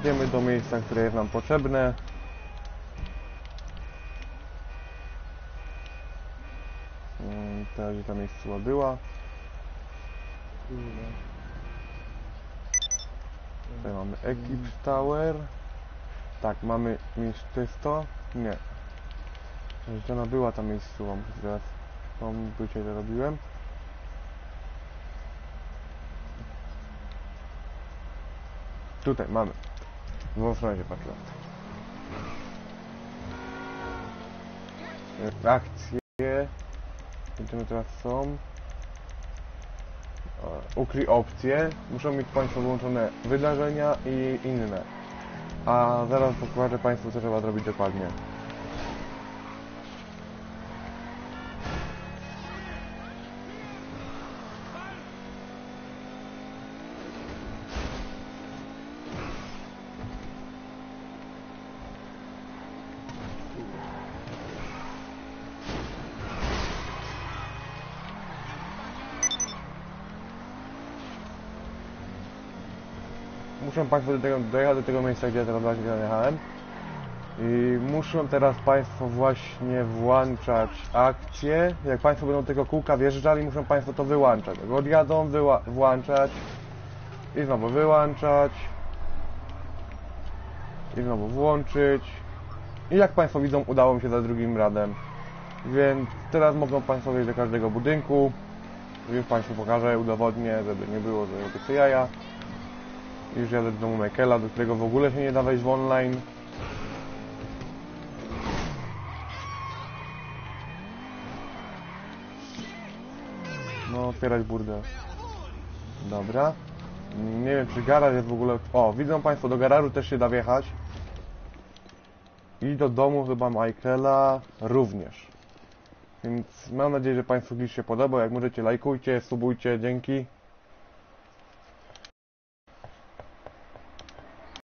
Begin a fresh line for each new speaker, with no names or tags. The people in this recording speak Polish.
jedziemy do miejsca, które jest nam potrzebne. Mm, Teraz gdzie ta miejscowa była. Tutaj mamy Eclipse Tower. Tak, mamy miejsce Nie. Gdzie ona była ta miejscowa? Teraz tą bycie zarobiłem. Tutaj mamy. W Wolfrazie patrzyłem. E, Akcje. Będziemy teraz są. Ukryj opcje. Muszą mieć Państwo włączone wydarzenia i inne. A zaraz pokażę Państwu co trzeba zrobić dokładnie. Muszą Państwo do tego, dojechać do tego miejsca, gdzie teraz właśnie jechałem. I muszą teraz Państwo właśnie włączać akcje. Jak Państwo będą tego kółka wjeżdżali, muszą Państwo to wyłączać. Jak odjadą, włączać. I znowu wyłączać. I znowu włączyć. I jak Państwo widzą, udało mi się za drugim razem. Więc teraz mogą Państwo wejść do każdego budynku. Już Państwu pokażę, udowodnię, żeby nie było, że robię jaja. Już jadę do domu Michaela, do którego w ogóle się nie da wejść w online. No, otwierać burdę. Dobra. Nie wiem, czy garaż jest w ogóle... O, widzą Państwo, do garażu też się da wjechać. I do domu chyba Michaela również. Więc mam nadzieję, że Państwu klip się podobał. Jak możecie, lajkujcie, subujcie, dzięki.